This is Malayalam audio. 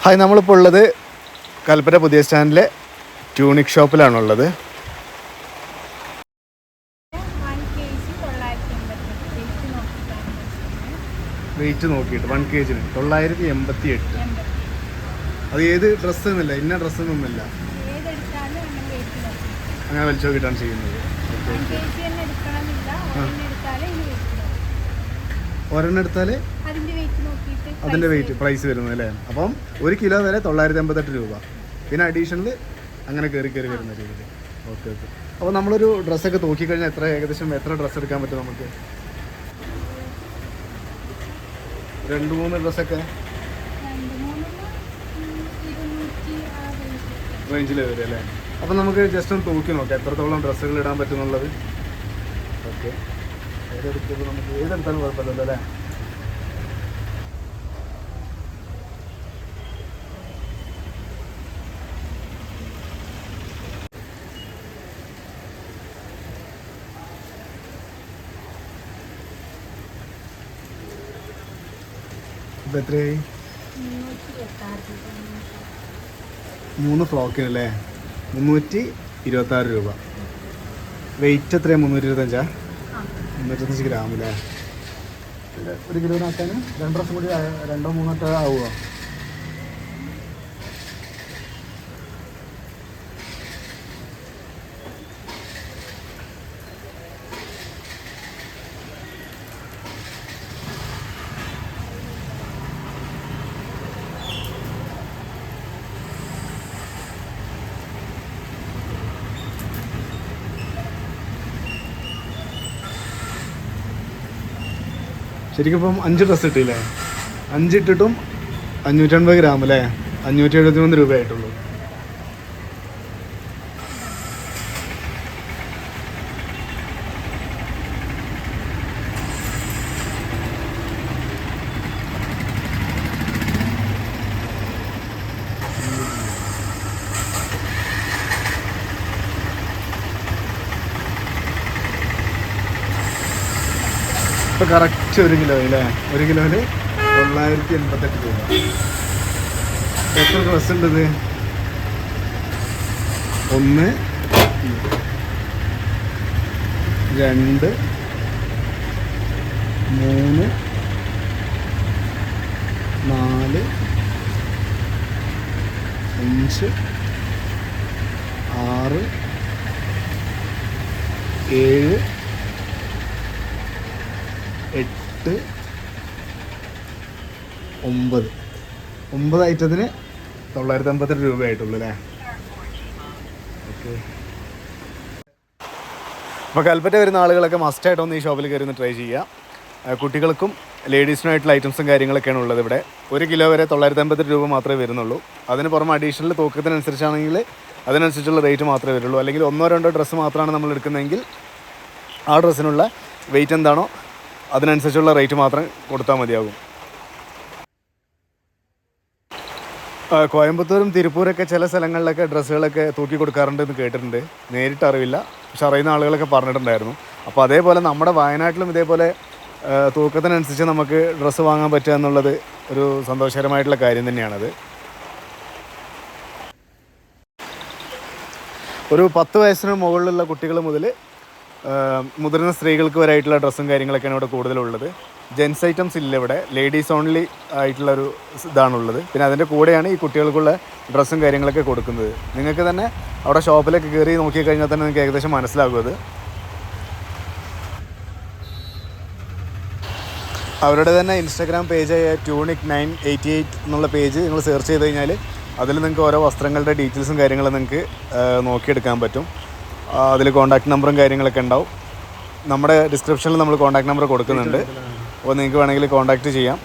ഹായ് നമ്മളിപ്പോൾ ഉള്ളത് കൽപ്പറ്റ പുതിയ സ്റ്റാൻഡിലെ ട്യൂണിക് ഷോപ്പിലാണുള്ളത് റേറ്റ് നോക്കിയിട്ട് വൺ കെ ജിന് തൊള്ളായിരത്തി എൺപത്തി എട്ട് അത് ഏത് ഡ്രസ്സ് എന്നല്ല ഇന്ന ഡ്രസ്സ് എന്നൊന്നുമില്ല അങ്ങനെ വലിച്ചു നോക്കിയിട്ടാണ് ചെയ്യുന്നത്. ഓക്കെ വൺ കെ ജി തന്നെ എടുക്കണമെന്നില്ല ഒരെണ്ണം എടുത്താൽ അതിന്റെ വെയിറ്റ് പ്രൈസ് വരുന്നത് അല്ലേ? അപ്പം ഒരു കിലോ വരെ തൊള്ളായിരത്തി അമ്പത്തെട്ട് രൂപ. പിന്നെ അഡീഷണൽ അങ്ങനെ കയറി കയറി വരുന്ന രീതിയിൽ. ഓക്കെ ഓക്കെ അപ്പോൾ നമ്മളൊരു ഡ്രസ്സൊക്കെ തൂക്കിക്കഴിഞ്ഞാൽ എത്ര ഏകദേശം എത്ര ഡ്രസ്സ് എടുക്കാൻ പറ്റും നമുക്ക്? രണ്ട് മൂന്ന് ഡ്രസ്സൊക്കെ. റേഞ്ചിൽ വരും അല്ലേ? അപ്പം നമുക്ക് ജസ്റ്റ് ഒന്ന് തൂക്കി നോക്കാം. എത്രത്തോളം ഡ്രസ്സുകൾ ഇടാൻ പറ്റുന്നുള്ളത്? ഓക്കെ ഏതെടുത്തത് നമുക്ക് ഏതെടുത്താലും കുഴപ്പമില്ലല്ലോ അല്ലേ എത്രയായി. മൂന്ന് ഫ്ലോക്കിനല്ലേ മുന്നൂറ്റി ഇരുപത്തി ആറ് രൂപ വെയിറ്റ് എത്രയാണ് മുന്നൂറ്റി ഇരുപത്തഞ്ചാ. മുന്നൂറ്റഞ്ച് ഗ്രാം അല്ലേ ഒരു കിലോനാക്കാൻ രണ്ടു വർഷം കൂടി രണ്ടോ മൂന്നോ ആവുമോ ശരിക്കും ഇപ്പം അഞ്ച് ഡ്രസ്സ് ഇട്ടില്ലേ? അഞ്ച് ഇട്ടിട്ടും അഞ്ഞൂറ്റൻപത് ഗ്രാം അല്ലേ അഞ്ഞൂറ്റി എഴുപത്തി മൂന്ന് രൂപയായിട്ടുള്ളൂ. ഇപ്പൊ കറക്റ്റ് ഒരു കിലോ അല്ലേ ഒരു കിലോന് തൊള്ളായിരത്തി എൺപത്തെട്ട് രൂപ. എത്ര ഡ്രസ് ഉണ്ട് ഇത്? ഒന്ന് രണ്ട് മൂന്ന് നാല് അഞ്ച് ആറ് ഏഴ് എട്ട് ഒമ്പത്. ഒമ്പത് ഐറ്റത്തിന് തൊള്ളായിരത്തി അമ്പത്തെട്ട് രൂപയായിട്ടുള്ളൂ അല്ലേ? ഓക്കെ. അപ്പോൾ കൽപ്പറ്റ വരുന്ന ആളുകളൊക്കെ മസ്റ്റായിട്ട് ഒന്ന് ഈ ഷോപ്പിൽ കയറി ഒന്ന് ട്രൈ ചെയ്യുക. കുട്ടികൾക്കും ലേഡീസിനായിട്ടുള്ള ഐറ്റംസും കാര്യങ്ങളൊക്കെയാണ് ഉള്ളത് ഇവിടെ. ഒരു കിലോ വരെ തൊള്ളായിരത്തി അമ്പത്തെട്ട് രൂപ മാത്രമേ വരുന്നുള്ളൂ. അതിന് പുറമെ അഡീഷണൽ തൂക്കത്തിനനുസരിച്ചാണെങ്കിൽ അതിനനുസരിച്ചുള്ള റേറ്റ് മാത്രമേ വരുള്ളൂ. അല്ലെങ്കിൽ ഒന്നോ രണ്ടോ ഡ്രസ്സ് മാത്രമാണ് നമ്മൾ എടുക്കുന്നതെങ്കിൽ ആ ഡ്രസ്സിനുള്ള വെയിറ്റ് എന്താണോ അതിനനുസരിച്ചുള്ള റേറ്റ് മാത്രം കൊടുത്താൽ മതിയാകും. കോയമ്പത്തൂരും തിരുപ്പൂരൊക്കെ ചില സ്ഥലങ്ങളിലൊക്കെ ഡ്രസ്സുകളൊക്കെ തൂക്കി കൊടുക്കാറുണ്ട് എന്ന് കേട്ടിട്ടുണ്ട്. നേരിട്ട് അറിവില്ല. പക്ഷെ അറിയുന്ന ആളുകളൊക്കെ പറഞ്ഞിട്ടുണ്ടായിരുന്നു. അപ്പോൾ അതേപോലെ നമ്മുടെ വയനാട്ടിലും ഇതേപോലെ തൂക്കത്തിനനുസരിച്ച് നമുക്ക് ഡ്രസ്സ് വാങ്ങാൻ പറ്റുക എന്നുള്ളത് ഒരു സന്തോഷകരമായിട്ടുള്ള കാര്യം തന്നെയാണത്. ഒരു പത്ത് വയസ്സിന് മുകളിലുള്ള കുട്ടികൾ മുതൽ മുതിർന്ന സ്ത്രീകൾക്ക് വരായിട്ടുള്ള ഡ്രസ്സും കാര്യങ്ങളൊക്കെയാണ് ഇവിടെ കൂടുതലുള്ളത്. ജെൻസ് ഐറ്റംസ് ഇല്ല ഇവിടെ. ലേഡീസ് ഓൺലി ആയിട്ടുള്ള ഒരു ഇതാണുള്ളത്. പിന്നെ അതിന്റെ കൂടെയാണ് ഈ കുട്ടികൾക്കുള്ള ഡ്രസ്സും കാര്യങ്ങളൊക്കെ കൊടുക്കുന്നത്. നിങ്ങൾക്ക് തന്നെ അവിടെ ഷോപ്പിലൊക്കെ കയറി നോക്കിക്കഴിഞ്ഞാൽ തന്നെ നിങ്ങൾക്ക് ഏകദേശം മനസ്സിലാകും അത്. അവരുടെ തന്നെ ഇൻസ്റ്റാഗ്രാം പേജായ ട്യൂണിക് നയൻ എയ്റ്റി എയ്റ്റ് എന്നുള്ള പേജ് നിങ്ങൾ സെർച്ച് ചെയ്ത് കഴിഞ്ഞാൽ അതിൽ നിങ്ങൾക്ക് ഓരോ വസ്ത്രങ്ങളുടെ ഡീറ്റെയിൽസും കാര്യങ്ങളും നിങ്ങൾക്ക് നോക്കിയെടുക്കാൻ പറ്റും. അതിൽ കോൺടാക്ട് നമ്പറും കാര്യങ്ങളൊക്കെ ഉണ്ടാവും. നമ്മുടെ ഡിസ്ക്രിപ്ഷനിൽ നമ്മൾ കോൺടാക്ട് നമ്പർ കൊടുക്കുന്നുണ്ട്. അപ്പോൾ നിങ്ങൾക്ക് വേണമെങ്കിൽ കോൺടാക്ട് ചെയ്യാം.